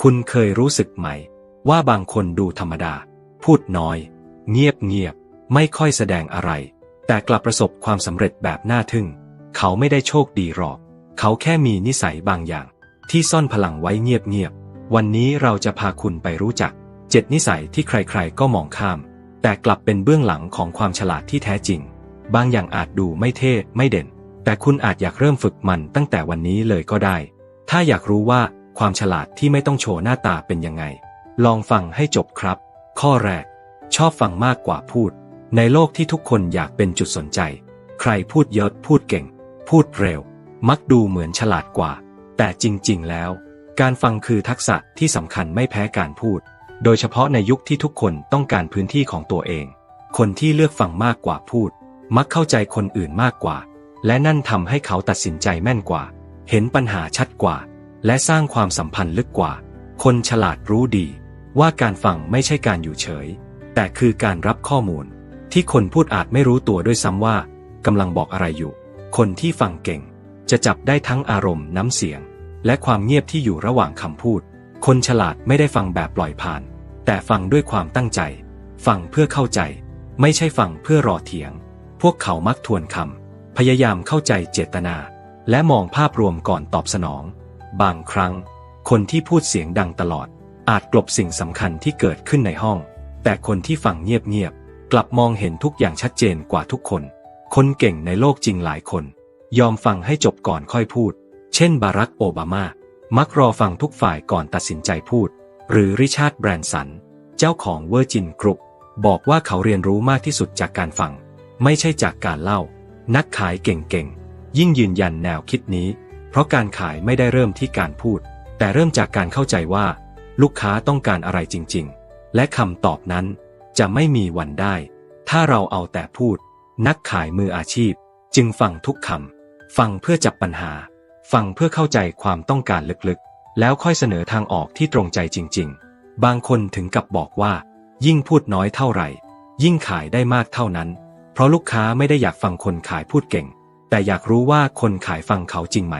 คุณเคยรู้สึกไหม ว่าบางคนดูธรรมดา พูดน้อย เงียบเงียบ ไม่ค่อยแสดงอะไร แต่กลับประสบความสำเร็จแบบน่าทึ่ง เขาไม่ได้โชคดีหรอก เขาแค่มีนิสัยบางอย่าง ที่ซ่อนพลังไว้เงียบเงียบ วันนี้เราจะพาคุณไปรู้จักเจ็ดนิสัยที่ใครๆก็มองข้าม แต่กลับเป็นเบื้องหลังของความฉลาดที่แท้จริง บางอย่างอาจดูไม่เท่ไม่เด่น แต่คุณอาจอยากเริ่มฝึกมันตั้งแต่วันนี้เลยก็ได้ ถ้าอยากรู้ว่า ความฉลาดที่ไม่ต้องโชว์หน้าตาเป็นยังไง ลองฟังให้จบครับ ข้อแรก ชอบฟังมากกว่าพูด ในโลกที่ทุกคนอยากเป็นจุดสนใจ ใครพูดเยอะพูดเก่ง พูดเร็ว มักดูเหมือนฉลาดกว่า แต่จริง ๆ แล้ว การฟังคือทักษะที่สำคัญไม่แพ้การพูด โดยเฉพาะในยุคที่ทุกคนต้องการพื้นที่ของตัวเอง คนที่เลือกฟังมากกว่าพูด มักเข้าใจคนอื่นมากกว่า และนั่นทำให้เขาตัดสินใจแม่นกว่า เห็นปัญหาชัดกว่า และสร้างความสัมพันธ์ลึกกว่า คนฉลาดรู้ดี ว่าการฟังไม่ใช่การอยู่เฉย แต่คือการรับข้อมูล ที่คนพูดอาจไม่รู้ตัวด้วยซ้ำว่ากำลังบอกอะไรอยู่ คนที่ฟังเก่ง จะจับได้ทั้งอารมณ์น้ำเสียง และความเงียบที่อยู่ระหว่างคำพูด คนฉลาดไม่ได้ฟังแบบปล่อยผ่าน แต่ฟังด้วยความตั้งใจ ฟังเพื่อเข้าใจ ไม่ใช่ฟังเพื่อรอเถียง พวกเขามักทวนคำพยายามเข้าใจเจตนา และมองภาพรวมก่อนตอบสนอง บางครั้ง คนที่พูดเสียงดังตลอด อาจกลบสิ่งสำคัญที่เกิดขึ้นในห้อง แต่คนที่ฟังเงียบๆกลับมองเห็นทุกอย่างชัดเจนกว่าทุกคน คนเก่งในโลกจริงหลายคน ยอมฟังให้จบก่อนค่อยพูด เช่นบารักโอบามา มักรอฟังทุกฝ่ายก่อนตัดสินใจพูด หรือริชาร์ดแบรนสัน เจ้าของเวอร์จินกรุ๊ปบอกว่าเขาเรียนรู้มากที่สุดจากการฟัง ไม่ใช่จากการเล่า นักขายเก่งๆยิ่งยืนยันแนวคิดนี้ เพราะการขายไม่ได้เริ่มที่การพูด แต่เริ่มจากการเข้าใจว่า ลูกค้าต้องการอะไรจริง ๆ และคำตอบนั้น จะไม่มีวันได้ ถ้าเราเอาแต่พูด นักขายมืออาชีพ จึงฟังทุกคำฟังเพื่อจับปัญหา ฟังเพื่อเข้าใจความต้องการลึกๆ แล้วค่อยเสนอทางออกที่ตรงใจจริง ๆ บางคนถึงกับบอกว่า ยิ่งพูดน้อยเท่าไหร่ ยิ่งขายได้มากเท่านั้น เพราะลูกค้าไม่ได้อยากฟังคนขายพูดเก่ง แต่อยากรู้ว่าคนขายฟังเขาจริงไหม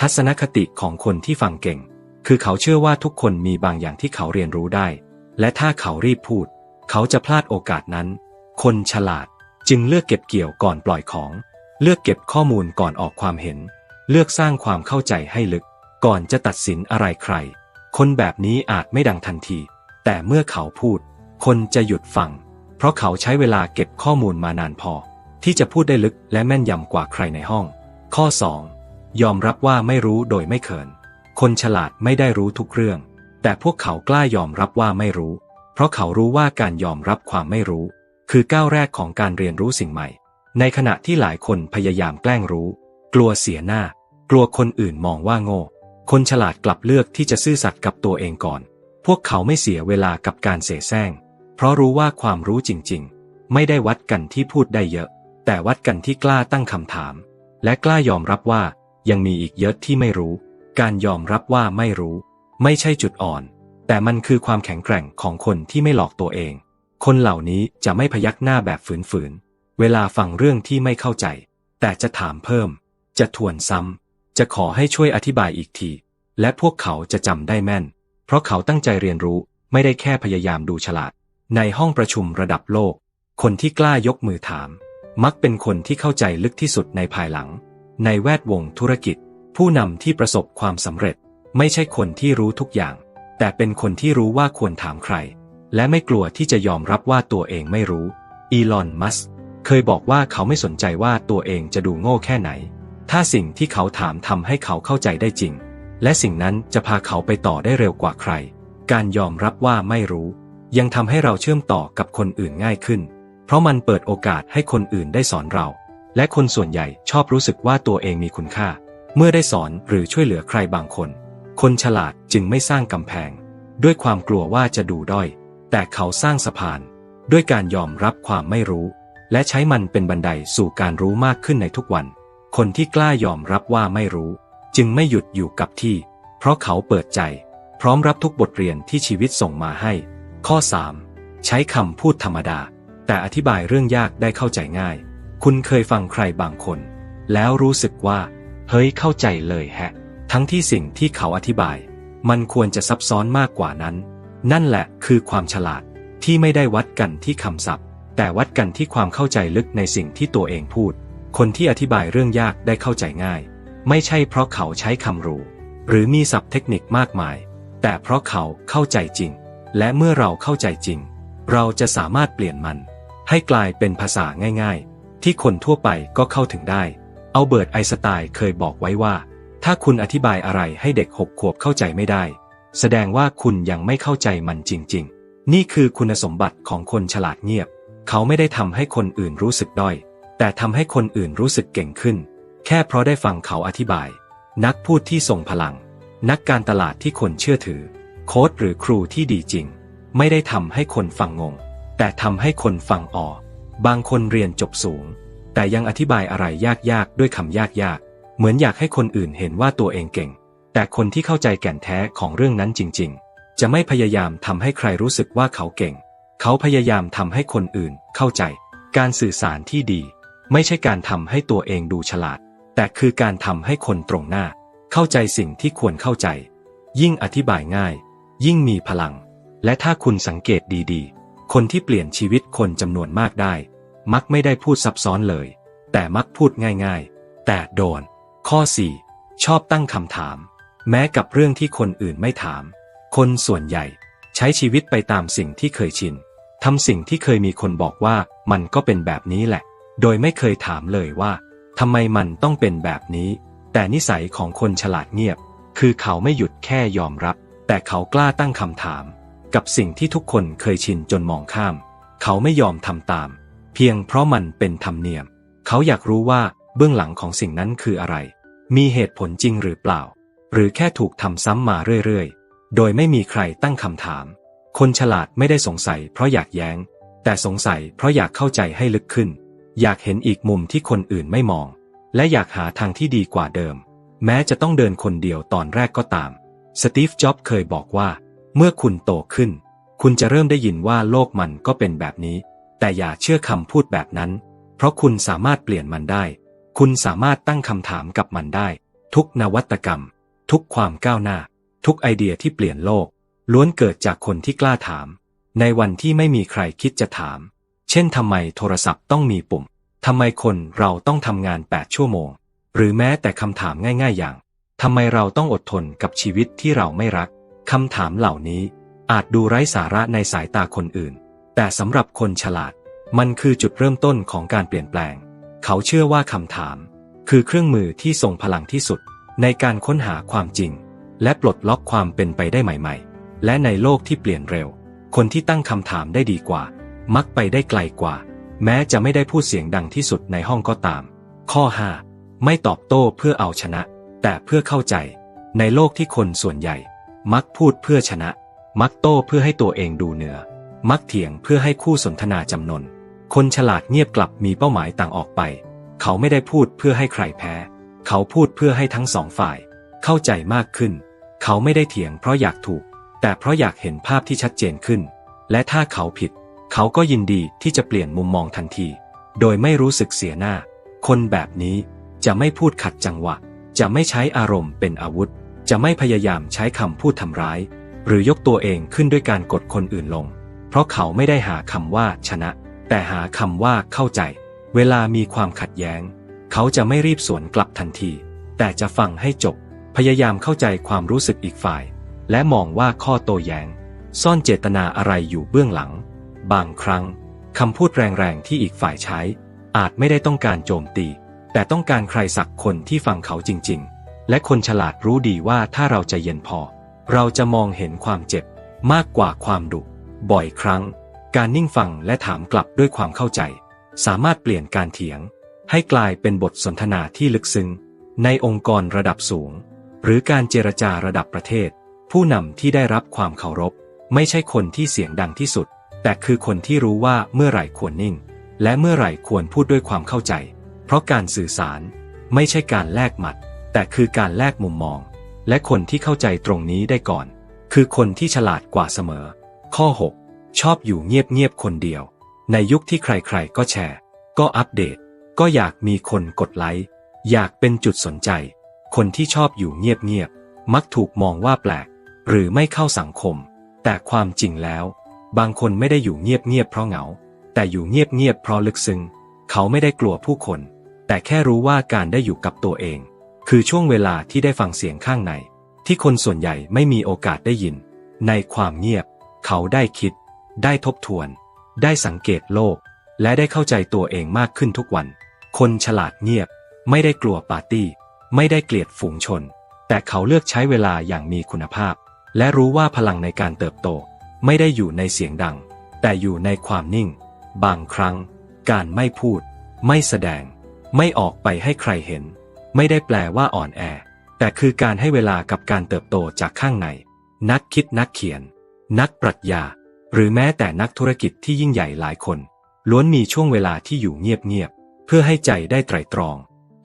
ทัศนคติของคนที่ฟังเก่ง คือเขาเชื่อว่าทุกคนมีบางอย่างที่เขาเรียนรู้ได้ และถ้าเขารีบพูด เขาจะพลาดโอกาสนั้น คนฉลาดจึงเลือกเก็บเกี่ยวก่อนปล่อยของ เลือกเก็บข้อมูลก่อนออกความเห็น เลือกสร้างความเข้าใจให้ลึก ก่อนจะตัดสินอะไรใคร คนแบบนี้อาจไม่ดังทันที แต่เมื่อเขาพูด คนจะหยุดฟัง เพราะเขาใช้เวลาเก็บข้อมูลมานานพอ ที่จะพูดได้ลึกและแม่นยำกว่าใครในห้อง ข้อ 2. ยอมรับว่าไม่รู้โดยไม่เขิน คนฉลาดไม่ได้รู้ทุกเรื่อง แต่พวกเขากล้ายอมรับว่าไม่รู้ เพราะเขารู้ว่าการยอมรับความไม่รู้ คือก้าวแรกของการเรียนรู้สิ่งใหม่ ในขณะที่หลายคนพยายามแกล้งรู้ กลัวเสียหน้า กลัวคนอื่นมองว่าโง่ คนฉลาดกลับเลือกที่จะซื่อสัตย์กับตัวเองก่อน พวกเขาไม่เสียเวลากับการเสแสร้ง เพราะรู้ว่าความรู้จริง ๆ ไม่ได้วัดกันที่พูดได้เยอะ แต่วัดกันที่กล้าตั้งคำถาม และกล้ายอมรับว่า ยังมีอีกเยอะที่ไม่รู้ การยอมรับว่าไม่รู้ ไม่ใช่จุดอ่อน แต่มันคือความแข็งแกร่งของคนที่ไม่หลอกตัวเอง คนเหล่านี้จะไม่พยักหน้าแบบฝืนๆ เวลาฟังเรื่องที่ไม่เข้าใจ แต่จะถามเพิ่ม จะทวนซ้ำ จะขอให้ช่วยอธิบายอีกที และพวกเขาจะจำได้แม่น เพราะเขาตั้งใจเรียนรู้ไม่ได้แค่พยายามดูฉลาด ในห้องประชุมระดับโลก คนที่กล้ายกมือถาม มักเป็นคนที่เข้าใจลึกที่สุดในภายหลัง ในแวดวงธุรกิจ ผู้นำที่ประสบความสำเร็จ ไม่ใช่คนที่รู้ทุกอย่าง แต่เป็นคนที่รู้ว่าควรถามใคร และไม่กลัวที่จะยอมรับว่าตัวเองไม่รู้ อีลอน มัสก์เคยบอกว่าเขาไม่สนใจว่าตัวเองจะดูโง่แค่ไหน ถ้าสิ่งที่เขาถามทำให้เขาเข้าใจได้จริง และสิ่งนั้นจะพาเขาไปต่อได้เร็วกว่าใคร การยอมรับว่าไม่รู้ ยังทำให้เราเชื่อมต่อกับคนอื่นง่ายขึ้น เพราะมันเปิดโอกาสให้คนอื่นได้สอนเรา และคนส่วนใหญ่ชอบรู้สึกว่าตัวเองมีคุณค่า เมื่อได้สอนหรือช่วยเหลือใครบางคน คนฉลาดจึงไม่สร้างกำแพง ด้วยความกลัวว่าจะดูด้อย แต่เขาสร้างสะพาน ด้วยการยอมรับความไม่รู้ และใช้มันเป็นบันไดสู่การรู้มากขึ้นในทุกวัน คนที่กล้ายอมรับว่าไม่รู้ จึงไม่หยุดอยู่กับที่ เพราะเขาเปิดใจ พร้อมรับทุกบทเรียนที่ชีวิตส่งมาให้ ข้อ 3. ใช้คำพูดธรรมดา แต่อธิบายเรื่องยากได้เข้าใจง่าย คุณเคยฟังใครบางคน แล้วรู้สึกว่า เฮ้ยเข้าใจเลยแฮะ ทั้งที่สิ่งที่เขาอธิบาย มันควรจะซับซ้อนมากกว่านั้น นั่นแหละคือความฉลาดที่ไม่ได้วัดกันที่คำศัพท์ แต่วัดกันที่ความเข้าใจลึกในสิ่งที่ตัวเองพูด คนที่อธิบายเรื่องยากได้เข้าใจง่าย ไม่ใช่เพราะเขาใช้คำรู้ หรือมีศัพท์เทคนิคมากมาย แต่เพราะเขาเข้าใจจริง และเมื่อเราเข้าใจจริง เราจะสามารถเปลี่ยนมัน ให้กลายเป็นภาษาง่าย ๆ ที่คนทั่วไปก็เข้าถึงได้ เอาเบิร์ตไอสไตน์เคยบอกไว้ว่า ถ้าคุณอธิบายอะไรให้เด็กหกขวบเข้าใจไม่ได้ แสดงว่าคุณยังไม่เข้าใจมันจริง ๆ นี่คือคุณสมบัติของคนฉลาดเงียบ เขาไม่ได้ทำให้คนอื่นรู้สึกด้อย แต่ทำให้คนอื่นรู้สึกเก่งขึ้น แค่เพราะได้ฟังเขาอธิบาย นักพูดที่ทรงพลัง นักการตลาดที่คนเชื่อถือ โค้ดหรือครูที่ดีจริง ไม่ได้ทำให้คนฟังงง แต่ทำให้คนฟังออก บางคนเรียนจบสูง แต่ยังอธิบายอะไรยากๆ ด้วยคำยากๆ เหมือนอยากให้คนอื่นเห็นว่าตัวเองเก่ง แต่คนที่เข้าใจแก่นแท้ของเรื่องนั้นจริง ๆ จะไม่พยายามทำให้ใครรู้สึกว่าเขาเก่ง เขาพยายามทำให้คนอื่นเข้าใจ การสื่อสารที่ดี ไม่ใช่การทำให้ตัวเองดูฉลาด แต่คือการทำให้คนตรงหน้า เข้าใจสิ่งที่ควรเข้าใจ ยิ่งอธิบายง่าย ยิ่งมีพลัง และถ้าคุณสังเกตดีๆ คนที่เปลี่ยนชีวิตคนจำนวนมากได้ มักไม่ได้พูดซับซ้อนเลย แต่มักพูดง่ายๆ แต่โดน ข้อ 4 ชอบตั้งคำถาม แม้กับเรื่องที่คนอื่นไม่ถาม คนส่วนใหญ่ ใช้ชีวิตไปตามสิ่งที่เคยชินทำสิ่งที่เคยมีคนบอกว่ามันก็เป็นแบบนี้แหละ โดยไม่เคยถามเลยว่าทำไมมันต้องเป็นแบบนี้ แต่นิสัยของคนฉลาดเงียบ คือเขาไม่หยุดแค่ยอมรับ แต่เขากล้าตั้งคำถาม กับสิ่งที่ทุกคนเคยชินจนมองข้าม เขาไม่ยอมทำตาม เพียงเพราะมันเป็นธรรมเนียม เขาอยากรู้ว่าเบื้องหลังของสิ่งนั้นคืออะไร มีเหตุผลจริงหรือเปล่า หรือแค่ถูกทำซ้ำมาเรื่อยๆ โดยไม่มีใครตั้งคำถาม คนฉลาดไม่ได้สงสัยเพราะอยากแย้ง แต่สงสัยเพราะอยากเข้าใจให้ลึกขึ้น อยากเห็นอีกมุมที่คนอื่นไม่มอง และอยากหาทางที่ดีกว่าเดิม แม้จะต้องเดินคนเดียวตอนแรกก็ตาม สตีฟ จ็อบส์เคยบอกว่า เมื่อคุณโตขึ้น คุณจะเริ่มได้ยินว่าโลกมันก็เป็นแบบนี้ แต่อย่าเชื่อคำพูดแบบนั้น เพราะคุณสามารถเปลี่ยนมันได้ คุณสามารถตั้งคำถามกับมันได้ ทุกนวัตกรรม ทุกความก้าวหน้า ทุกไอเดียที่เปลี่ยนโลก ล้วนเกิดจากคนที่กล้าถาม ในวันที่ไม่มีใครคิดจะถาม เช่นทำไมโทรศัพท์ต้องมีปุ่มทำไมคนเราต้องทำงาน 8 ชั่วโมง หรือแม้แต่คำถามง่าย ๆ อย่างทำไมเราต้องอดทนกับชีวิตที่เราไม่รัก คำถามเหล่านี้อาจดูไร้สาระในสายตาคนอื่น แต่สำหรับคนฉลาด มันคือจุดเริ่มต้นของการเปลี่ยนแปลง เขาเชื่อว่าคำถาม คือเครื่องมือที่ทรงพลังที่สุด ในการค้นหาความจริง และปลดล็อกความเป็นไปได้ใหม่ๆ และในโลกที่เปลี่ยนเร็ว คนที่ตั้งคำถามได้ดีกว่า มักไปได้ไกลกว่า แม้จะไม่ได้พูดเสียงดังที่สุดในห้องก็ตาม ข้อ 5 ไม่ตอบโต้เพื่อเอาชนะ แต่เพื่อเข้าใจ ในโลกที่คนส่วนใหญ่ มักพูดเพื่อชนะ มักโต้เพื่อให้ตัวเองดูเหนือ มักเถียงเพื่อให้คู่สนทนาจำนน คนฉลาดเงียบกลับมีเป้าหมายต่างออกไป เขาไม่ได้พูดเพื่อให้ใครแพ้ เขาพูดเพื่อให้ทั้งสองฝ่าย เข้าใจมากขึ้น เขาไม่ได้เถียงเพราะอยากถูก แต่เพราะอยากเห็นภาพที่ชัดเจนขึ้น และถ้าเขาผิด เขาก็ยินดีที่จะเปลี่ยนมุมมองทันที โดยไม่รู้สึกเสียหน้า คนแบบนี้จะไม่พูดขัดจังหวะ จะไม่ใช้อารมณ์เป็นอาวุธ จะไม่พยายามใช้คำพูดทำร้าย หรือยกตัวเองขึ้นด้วยการกดคนอื่นลง เพราะเขาไม่ได้หาคำว่าชนะ แต่หาคำว่าเข้าใจ เวลามีความขัดแย้ง เขาจะไม่รีบสวนกลับทันที แต่จะฟังให้จบ พยายามเข้าใจความรู้สึกอีกฝ่าย และมองว่าข้อโต้แย้ง ซ่อนเจตนาอะไรอยู่เบื้องหลัง บางครั้งคำพูดแรงๆที่อีกฝ่ายใช้ อาจไม่ได้ต้องการโจมตี แต่ต้องการใครสักคนที่ฟังเขาจริง ๆ และคนฉลาดรู้ดีว่าถ้าเราใจเย็นพอ เราจะมองเห็นความเจ็บมากกว่าความดุ บ่อยครั้ง การนิ่งฟังและถามกลับด้วยความเข้าใจ สามารถเปลี่ยนการเถียง ให้กลายเป็นบทสนทนาที่ลึกซึ้งในองค์กรระดับสูง หรือการเจรจาระดับประเทศ ผู้นำที่ได้รับความเคารพ ไม่ใช่คนที่เสียงดังที่สุด แต่คือคนที่รู้ว่าเมื่อไหร่ควรนิ่ง และเมื่อไหร่ควรพูดด้วยความเข้าใจ เพราะการสื่อสารไม่ใช่การแลกหมัด แต่คือการแลกมุมมอง และคนที่เข้าใจตรงนี้ได้ก่อน คือคนที่ฉลาดกว่าเสมอ ข้อ 6 ชอบอยู่เงียบๆคนเดียว ในยุคที่ใครๆก็แชร์ ก็อัปเดต ก็อยากมีคนกดไลค์อยากเป็นจุดสนใจ คนที่ชอบอยู่เงียบๆมักถูกมองว่าแปลก หรือไม่เข้าสังคม แต่ความจริงแล้ว บางคนไม่ได้อยู่เงียบๆเพราะเหงา แต่อยู่เงียบๆเพราะลึกซึ้งเขาไม่ได้กลัวผู้คน แต่แค่รู้ว่าการได้อยู่กับตัวเอง คือช่วงเวลาที่ได้ฟังเสียงข้างใน ที่คนส่วนใหญ่ไม่มีโอกาสได้ยิน ในความเงียบ เขาได้คิด ได้ทบทวน ได้สังเกตโลก และได้เข้าใจตัวเองมากขึ้นทุกวัน คนฉลาดเงียบ ไม่ได้กลัวปาร์ตี้ ไม่ได้เกลียดฝูงชน แต่เขาเลือกใช้เวลาอย่างมีคุณภาพ และรู้ว่าพลังในการเติบโต ไม่ได้อยู่ในเสียงดัง แต่อยู่ในความนิ่ง บางครั้ง การไม่พูด ไม่แสดง ไม่ออกไปให้ใครเห็น ไม่ได้แปลว่าอ่อนแอ แต่คือการให้เวลากับการเติบโตจากข้างใน นักคิดนักเขียน นักปรัชญา หรือแม้แต่นักธุรกิจที่ยิ่งใหญ่หลายคน ล้วนมีช่วงเวลาที่อยู่เงียบๆเพื่อให้ใจได้ไตรตรอง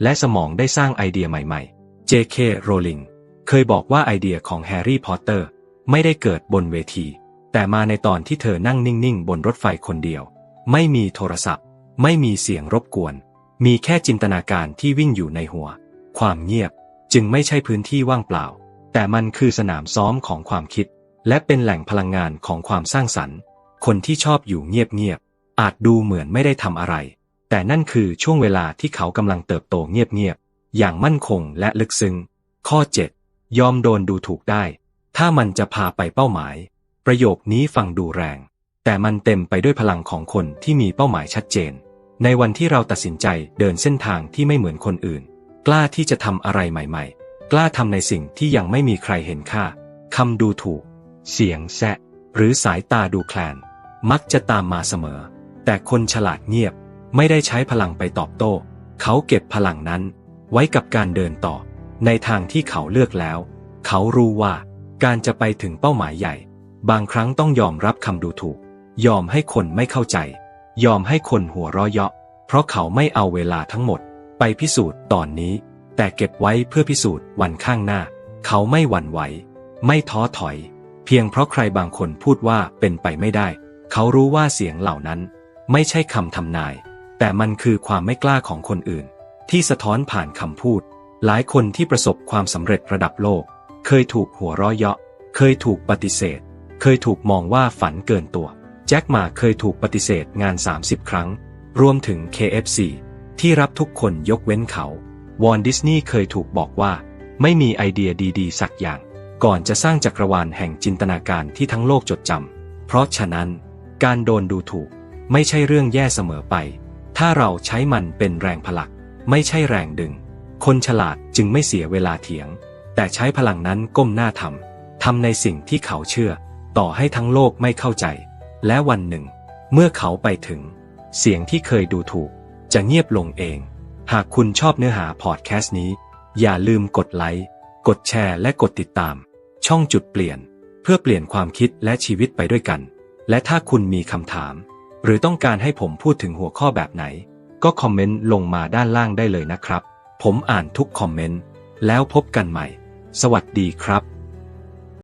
และสมองได้สร้างไอเดียใหม่ๆ J.K. Rowling เคยบอกว่าไอเดียของแฮร์รี่พอตเตอร์ไม่ได้เกิดบนเวที แต่มาในตอนที่เธอนั่งนิ่งๆ บนรถไฟคนเดียว ไม่มีโทรศัพท์ ไม่มีเสียงรบกวน มีแค่จินตนาการที่วิ่งอยู่ในหัว ความเงียบจึงไม่ใช่พื้นที่ว่างเปล่า แต่มันคือสนามซ้อมของความคิด และเป็นแหล่งพลังงานของความสร้างสรรค์ คนที่ชอบอยู่เงียบๆอาจดูเหมือนไม่ได้ทำอะไร แต่นั่นคือช่วงเวลาที่เขากำลังเติบโตเงียบๆอย่างมั่นคงและลึกซึ้งข้อ 7 ยอมโดนดูถูกได้ ถ้ามันจะพาไปเป้าหมาย ประโยคนี้ฟังดูแรง แต่มันเต็มไปด้วยพลังของคนที่มีเป้าหมายชัดเจน ในวันที่เราตัดสินใจเดินเส้นทางที่ไม่เหมือนคนอื่น กล้าที่จะทำอะไรใหม่ ๆ กล้าทำในสิ่งที่ยังไม่มีใครเห็นค่าคำดูถูก เสียงแซะ หรือสายตาดูแคลน มักจะตามมาเสมอ แต่คนฉลาดเงียบ ไม่ได้ใช้พลังไปตอบโต้ เขาเก็บพลังนั้น ไว้กับการเดินต่อ ในทางที่เขาเลือกแล้ว เขารู้ว่า การจะไปถึงเป้าหมายใหญ่ บางครั้งต้องยอมรับคำดูถูก ยอมให้คนไม่เข้าใจ ยอมให้คนหัวเราะเยาะ เพราะเขาไม่เอาเวลาทั้งหมด ไปพิสูจน์ตอนนี้ แต่เก็บไว้เพื่อพิสูจน์วันข้างหน้า เขาไม่หวั่นไหว ไม่ท้อถอย เพียงเพราะใครบางคนพูดว่าเป็นไปไม่ได้ เขารู้ว่าเสียงเหล่านั้น ไม่ใช่คำทำนาย แต่มันคือความไม่กล้าของคนอื่น ที่สะท้อนผ่านคำพูด หลายคนที่ประสบความสำเร็จระดับโลก เคยถูกหัวเราะเยาะ เคยถูกปฏิเสธ เคยถูกมองว่าฝันเกินตัว แจ็คหมาเคยถูกปฏิเสธงาน 30 ครั้ง รวมถึง KFC ที่รับทุกคนยกเว้นเขา วอลดิสนีย์เคยถูกบอกว่า ไม่มีไอเดียดีๆ สักอย่าง ก่อนจะสร้างจักรวาลแห่งจินตนาการที่ทั้งโลกจดจำ เพราะฉะนั้น การโดนดูถูก ไม่ใช่เรื่องแย่เสมอไป ถ้าเราใช้มันเป็นแรงผลัก ไม่ใช่แรงดึง คนฉลาดจึงไม่เสียเวลาเถียง แต่ใช้พลังนั้นก้มหน้าทำทำในสิ่งที่เขาเชื่อ ต่อให้ทั้งโลกไม่เข้าใจ และวันหนึ่ง เมื่อเขาไปถึง เสียงที่เคยดูถูก จะเงียบลงเอง หากคุณชอบเนื้อหาพอดแคสต์นี้ อย่าลืมกดไลค์กดแชร์และกดติดตาม ช่องจุดเปลี่ยน เพื่อเปลี่ยนความคิดและชีวิตไปด้วยกัน และถ้าคุณมีคำถาม หรือต้องการให้ผมพูดถึงหัวข้อแบบไหน ก็คอมเมนต์ลงมาด้านล่างได้เลยนะครับ ผมอ่านทุกคอมเมนต์แล้วพบกันใหม่ สวัสดีครับ